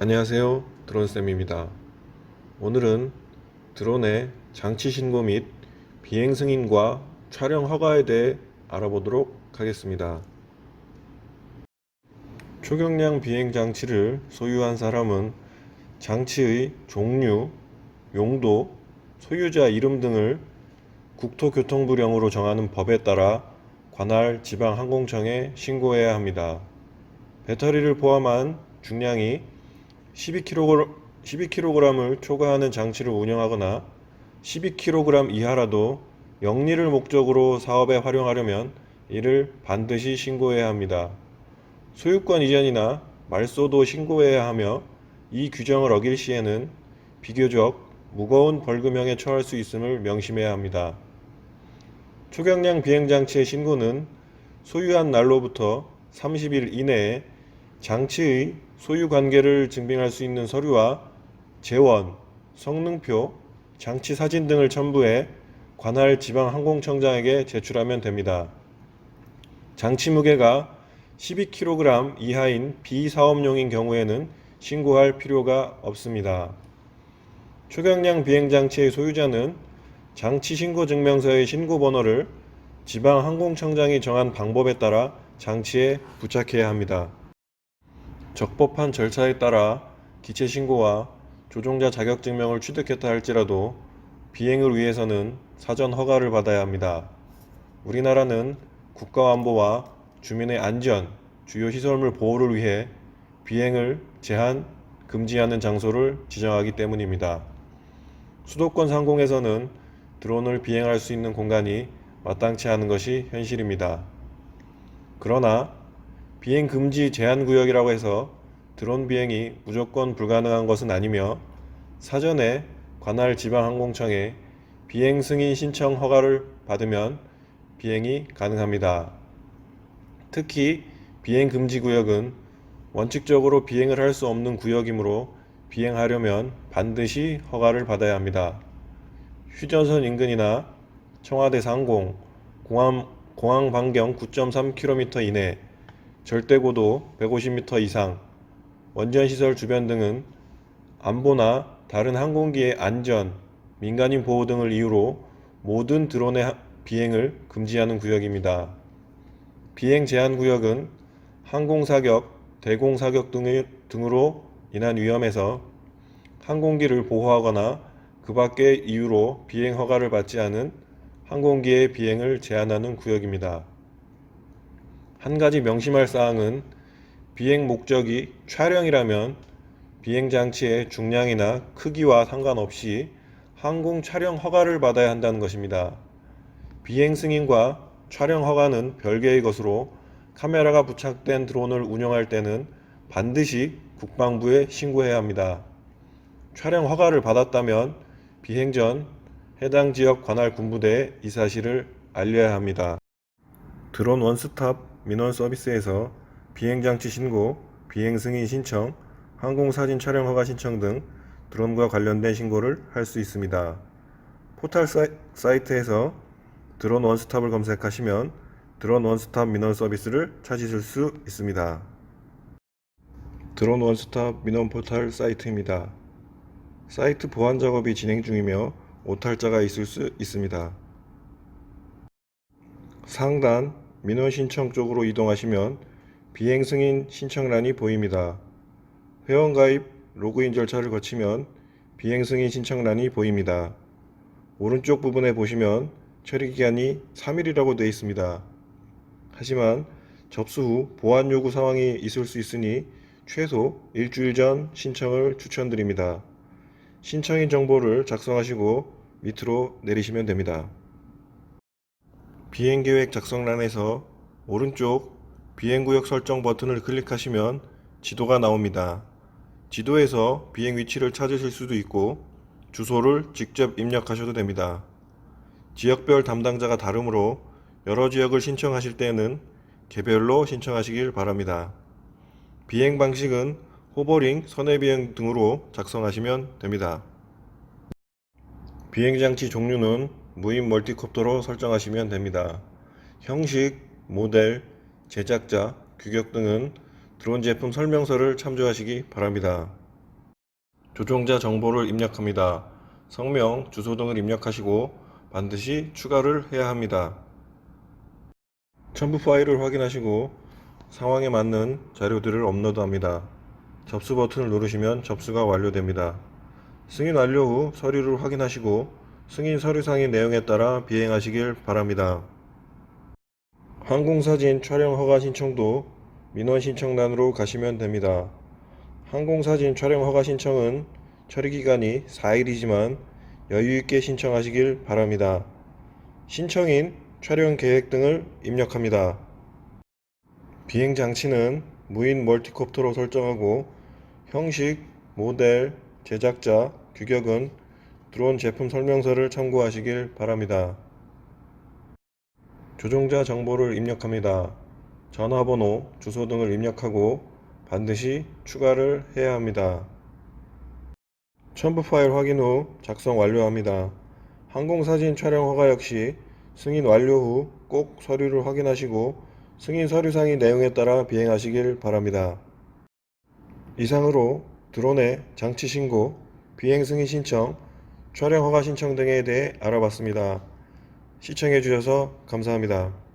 안녕하세요. 드론쌤입니다. 오늘은 드론의 장치 신고 및 비행 승인과 촬영 허가에 대해 알아보도록 하겠습니다. 초경량 비행 장치를 소유한 사람은 장치의 종류, 용도, 소유자 이름 등을 국토교통부령으로 정하는 법에 따라 관할 지방항공청에 신고해야 합니다. 배터리를 포함한 중량이 12kg, 12kg을 초과하는 장치를 운영하거나 12kg 이하라도 영리를 목적으로 사업에 활용하려면 이를 반드시 신고해야 합니다. 소유권 이전이나 말소도 신고해야 하며 이 규정을 어길 시에는 비교적 무거운 벌금형에 처할 수 있음을 명심해야 합니다. 초경량 비행장치의 신고는 소유한 날로부터 30일 이내에 장치의 소유 관계를 증빙할 수 있는 서류와 재원, 성능표, 장치 사진 등을 첨부해 관할 지방 항공청장에게 제출하면 됩니다. 장치 무게가 12kg 이하인 비사업용인 경우에는 신고할 필요가 없습니다. 초경량 비행장치의 소유자는 장치 신고 증명서의 신고 번호를 지방 항공청장이 정한 방법에 따라 장치에 부착해야 합니다. 적법한 절차에 따라 기체 신고와 조종자 자격 증명을 취득했다 할지라도 비행을 위해서는 사전 허가를 받아야 합니다. 우리나라는 국가 안보와 주민의 안전, 주요 시설물 보호를 위해 비행을 제한, 금지하는 장소를 지정하기 때문입니다. 수도권 상공에서는 드론을 비행할 수 있는 공간이 마땅치 않은 것이 현실입니다. 그러나 비행 금지 제한 구역이라고 해서 드론 비행이 무조건 불가능한 것은 아니며 사전에 관할 지방항공청에 비행 승인 신청 허가를 받으면 비행이 가능합니다. 특히 비행 금지 구역은 원칙적으로 비행을 할 수 없는 구역이므로 비행하려면 반드시 허가를 받아야 합니다. 휴전선 인근이나 청와대 상공, 공항, 공항 반경 9.3km 이내, 절대 고도 150m 이상, 원전 시설 주변 등은 안보나 다른 항공기의 안전, 민간인 보호 등을 이유로 모든 드론의 하- 비행을 금지하는 구역입니다. 비행 제한 구역은 항공 사격, 대공 사격 등의, 등으로 인한 위험에서 항공기를 보호하거나 그 밖의 이유로 비행 허가를 받지 않은 항공기의 비행을 제한하는 구역입니다. 한 가지 명심할 사항은 비행 목적이 촬영이라면 비행 장치의 중량이나 크기와 상관없이 항공 촬영 허가를 받아야 한다는 것입니다. 비행 승인과 촬영 허가는 별개의 것으로 카메라가 부착된 드론을 운영할 때는 반드시 국방부에 신고해야 합니다. 촬영 허가를 받았다면 비행 전 해당 지역 관할 군부대에 이 사실을 알려야 합니다. 드론 원스톱 민원 서비스에서 비행장치 신고, 비행 승인 신청, 항공사진 촬영 허가 신청 등 드론과 관련된 신고를 할 수 있습니다. 포털 사이- 사이트에서 드론 원스톱을 검색하시면 드론 원스톱 민원 서비스를 찾으실 수 있습니다. 드론 원스톱 민원 포털 사이트입니다. 사이트 보안 작업이 진행 중이며 오탈자가 있을 수 있습니다. 상단 민원 신청 쪽으로 이동하시면 비행 승인 신청란이 보입니다. 회원 가입 로그인 절차를 거치면 비행 승인 신청란이 보입니다. 오른쪽 부분에 보시면 처리 기간이 3일이라고 되어 있습니다. 하지만 접수 후 보안 요구 상황이 있을 수 있으니 최소 일주일 전 신청을 추천드립니다. 신청인 정보를 작성하시고 밑으로 내리시면 됩니다. 비행 계획 작성란에서 오른쪽 비행 구역 설정 버튼을 클릭하시면 지도가 나옵니다. 지도에서 비행 위치를 찾으실 수도 있고 주소를 직접 입력하셔도 됩니다. 지역별 담당자가 다르므로 여러 지역을 신청하실 때에는 개별로 신청하시길 바랍니다. 비행 방식은 호버링, 선의 비행 등으로 작성하시면 됩니다. 비행 장치 종류는 무인 멀티콥터로 설정하시면 됩니다. 형식, 모델, 제작자, 규격 등은 드론 제품 설명서를 참조하시기 바랍니다. 조종자 정보를 입력합니다. 성명, 주소 등을 입력하시고 반드시 추가를 해야 합니다. 첨부 파일을 확인하시고 상황에 맞는 자료들을 업로드합니다. 접수 버튼을 누르시면 접수가 완료됩니다. 승인 완료 후 서류를 확인하시고 승인 서류상의 내용에 따라 비행하시길 바랍니다. 항공사진 촬영 허가 신청도 민원 신청란으로 가시면 됩니다. 항공사진 촬영 허가 신청은 처리 기간이 4일이지만 여유 있게 신청하시길 바랍니다. 신청인, 촬영 계획 등을 입력합니다. 비행 장치는 무인 멀티콥터로 설정하고 형식, 모델, 제작자, 규격은 드론 제품 설명서를 참고하시길 바랍니다. 조종자 정보를 입력합니다. 전화번호, 주소 등을 입력하고 반드시 추가를 해야 합니다. 첨부 파일 확인 후 작성 완료합니다. 항공사진 촬영 허가 역시 승인 완료 후 꼭 서류를 확인하시고 승인 서류상의 내용에 따라 비행하시길 바랍니다. 이상으로 드론의 장치 신고, 비행 승인 신청, 촬영 허가 신청 등에 대해 알아봤습니다. 시청해 주셔서 감사합니다.